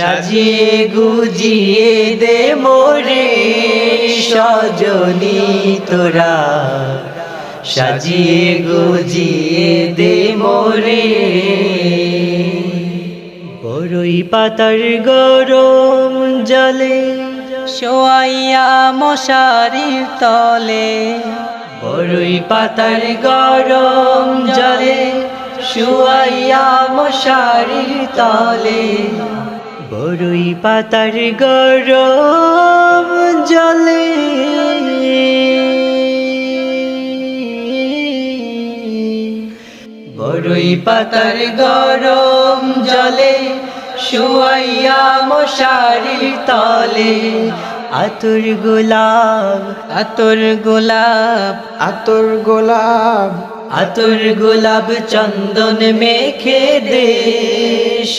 সাজিয়ে গুজিয়ে দে মোরে সজনী তোরা। সাজিয়ে গুজিয়ে দে মোরে বড়ই পাতার গরম জলে, শোয়াইয়া মশারির তলে। বড়ই পাতার গরম জলে, শুয়াইয়া মশারির তলে। বড়ই পাতার গরম জলে। বড়ই পাতার গরম জলে শুয়াইয়া মশারির তলে। আতুর গোলাপ আতর গোলাপ আতর গোলাপ। আতর গোলাপ চন্দন মেখে দে।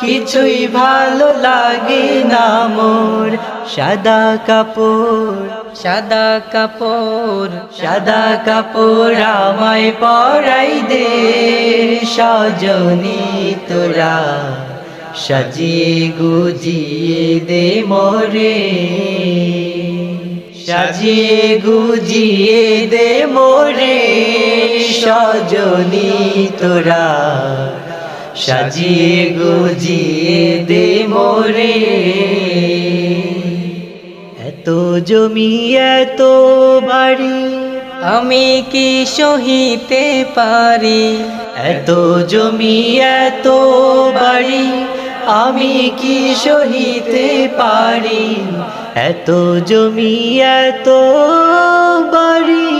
কিছুই ভালো লাগে না মোর। সাদা কাপড় সাদা কাপড় সাদা কাপড় আমায় পরাই দে। সজনী তোরা সাজিয়ে গুজিয়ে দে মোরে। সাজিয়ে গুজিয়ে দে মোরে। সজনী তোরা সাজিয়ে গুজিয়ে দে মোরে। এত জমি, এত বাড়ি, আমি কি সহিতে পারি? এত জমি, এত বাড়ি, আমি কি সহিতে পারি? এত জমি, এত বাড়ি